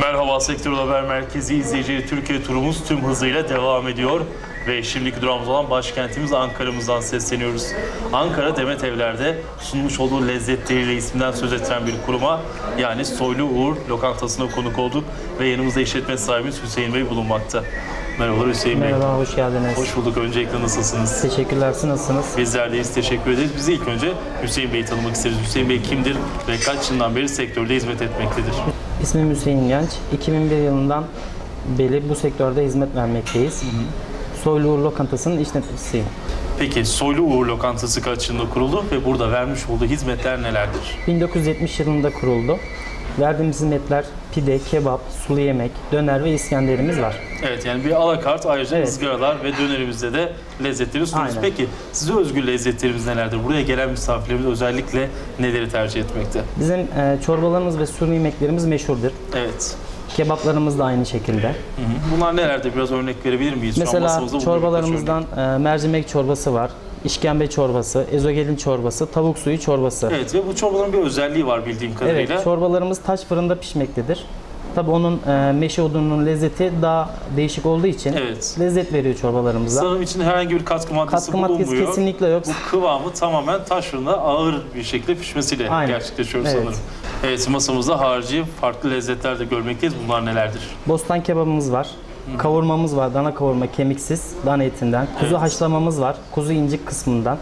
Merhaba Sektör Haber Merkezi izleyicileri Türkiye turumuz tüm hızıyla devam ediyor. Ve şimdiki durağımız olan başkentimiz Ankara'mızdan sesleniyoruz. Ankara Demet Evler'de sunmuş olduğu lezzetleriyle isminden söz ettiren bir kuruma yani Soylu Uğur lokantasına konuk olduk ve yanımızda işletme sahibimiz Hüseyin Bey bulunmakta. Merhabalar Hüseyin Bey. Merhaba, hoş geldiniz. Hoş bulduk. Öncelikle nasılsınız? Teşekkürler, siz nasılsınız? Bizler deyiz. Teşekkür ederiz. Biz ilk önce Hüseyin Bey'i tanımak isteriz. Hüseyin Bey kimdir ve kaç yıldan beri sektörde hizmet etmektedir? İsmim Hüseyin Genç. 2001 yılından beri bu sektörde hizmet vermekteyiz. Soylu Uğur Lokantası'nın işletmecisiyim. Peki Soylu Uğur Lokantası kaç yılında kuruldu ve burada vermiş olduğu hizmetler nelerdir? 1970 yılında kuruldu. Verdiğimiz hizmetler pide, kebap, sulu yemek, döner ve İskenderimiz var. Evet yani bir alakart ayrıca Evet. ızgaralar ve dönerimizde de lezzetleri sunuyoruz. Aynen. Peki size özgü lezzetlerimiz nelerdir? Buraya gelen misafirlerimiz özellikle neleri tercih etmekte? Bizim e, çorbalarımız ve sulu yemeklerimiz meşhurdur. Evet. Kebaplarımız da aynı şekilde. Hı hı. Bunlar nelerdir? Biraz örnek verebilir miyiz? Şu an Mesela masamızda bulunduğu birkaç çorbalarımızdan e, mercimek çorbası var, işkembe çorbası, ezogelin çorbası, tavuk suyu çorbası. Evet ve bu çorbaların bir özelliği var bildiğim kadarıyla. Evet, çorbalarımız taş fırında pişmektedir. Tabii onun e, meşe odununun lezzeti daha değişik olduğu için Evet. lezzet veriyor çorbalarımıza. Sanırım içinde herhangi bir katkı maddesi Katkı maddesi bulunmuyor. kesinlikle yok. Bu kıvamı tamamen taş fırında ağır bir şekilde pişmesiyle Aynen. gerçekleşiyor Evet. sanırım. Evet masamızda harici farklı lezzetler de görmekteyiz. Bunlar nelerdir? Bostan kebabımız var. Kavurmamız var, dana kavurma kemiksiz, dana etinden. Kuzu Evet. haşlamamız var, kuzu incik kısmından.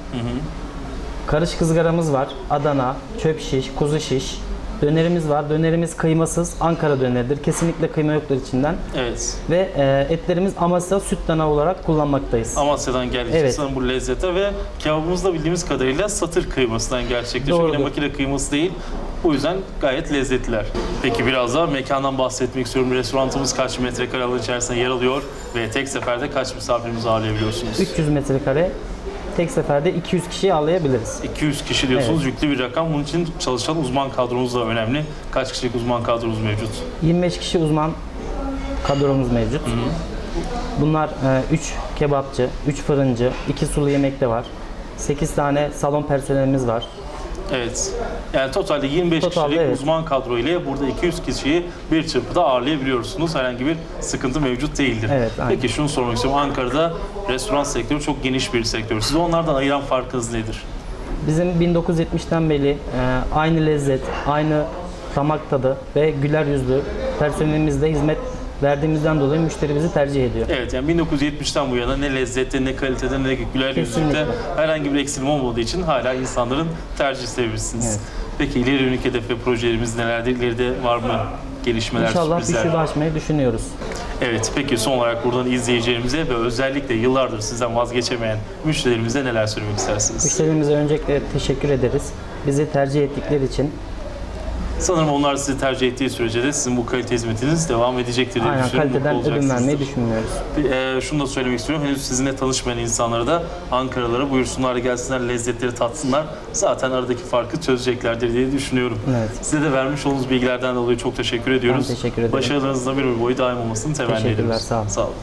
Karışık ızgaramız var, Adana, çöp şiş, kuzu şiş. Dönerimiz var, dönerimiz kıymasız, Ankara döneridir. Kesinlikle kıyma yoktur içinden. Evet. Ve e, etlerimiz Amasya süt dana olarak kullanmaktayız. Amasya'dan geldiği için Evet. sanırım bu lezzete ve kebabımız da bildiğimiz kadarıyla satır kıymasından gerçekleşiyor. Yine makine kıyması değil. Bu yüzden gayet lezzetliler. Peki biraz daha mekandan bahsetmek istiyorum. Restoranımız kaç metrekare alan içerisinde yer alıyor ve tek seferde kaç misafirimizi ağırlayabiliyorsunuz? 300 metrekare tek seferde 200 kişiyi ağırlayabiliriz. 200 kişi diyorsunuz yüklü bir rakam. Bunun için çalışan uzman kadromuz da önemli. Kaç kişilik uzman kadromuz mevcut? 25 kişi uzman kadromuz mevcut. Bunlar 3 kebapçı, 3 fırıncı, 2 sulu yemek de var. 8 tane salon personelimiz var. Evet. Yani totalde 25 Totalde kişilik evet. uzman kadro ile burada 200 kişiyi bir çırpıda ağırlayabiliyorsunuz. Herhangi bir sıkıntı mevcut değildir. Evet, aynen. Peki şunu sormak istiyorum. Ankara'da restoran sektörü çok geniş bir sektör. Sizi onlardan ayıran farkınız nedir? Bizim 1970'ten beri e, aynı lezzet, aynı damak tadı ve güler yüzlü personelimizle hizmet verdiğimizden dolayı müşteri bizi tercih ediyor. Evet yani 1970'ten bu yana ne lezzette ne kalitede ne güler yüzlükte herhangi bir eksilim olmadığı için hala insanların tercih sebebirsiniz. Evet. Peki ileri yönelik hedef ve projelerimiz nelerdir? İleride var mı gelişmeler, İnşallah bir sürprizler? şube açmayı düşünüyoruz. Evet, peki son olarak buradan izleyicilerimize ve özellikle yıllardır sizden vazgeçemeyen müşterilerimize neler söylemek istersiniz? Müşterimize öncelikle teşekkür ederiz. Bizi tercih ettikleri için. Sanırım onlar sizi tercih ettiği sürece de sizin bu kalite hizmetiniz devam edecektir diye Aynen düşünüyorum. kaliteden Mutlu ödün vermeyi olacaksınızdır. düşünmüyoruz. Bir, e, şunu da söylemek istiyorum. Henüz sizinle tanışmayan insanlara da Ankaralara buyursunlar, gelsinler, lezzetleri tatsınlar. Zaten aradaki farkı çözeceklerdir diye düşünüyorum. Evet. Size de vermiş olduğunuz bilgilerden dolayı çok teşekkür ediyoruz. Teşekkür ederim. Başarılarınızın bir ömür boyu daim olmasını temenni Teşekkürler, ediyoruz. sağ olun. Sağ olun.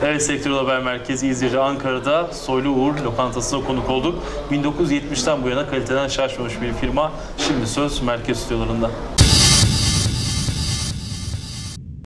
Evet Sektör Haber Merkezi İzmir'de Ankara'da Soylu Uğur lokantasına konuk olduk. 1970'ten bu yana kaliteden şaşmamış bir firma. Şimdi söz merkez stüdyolarında.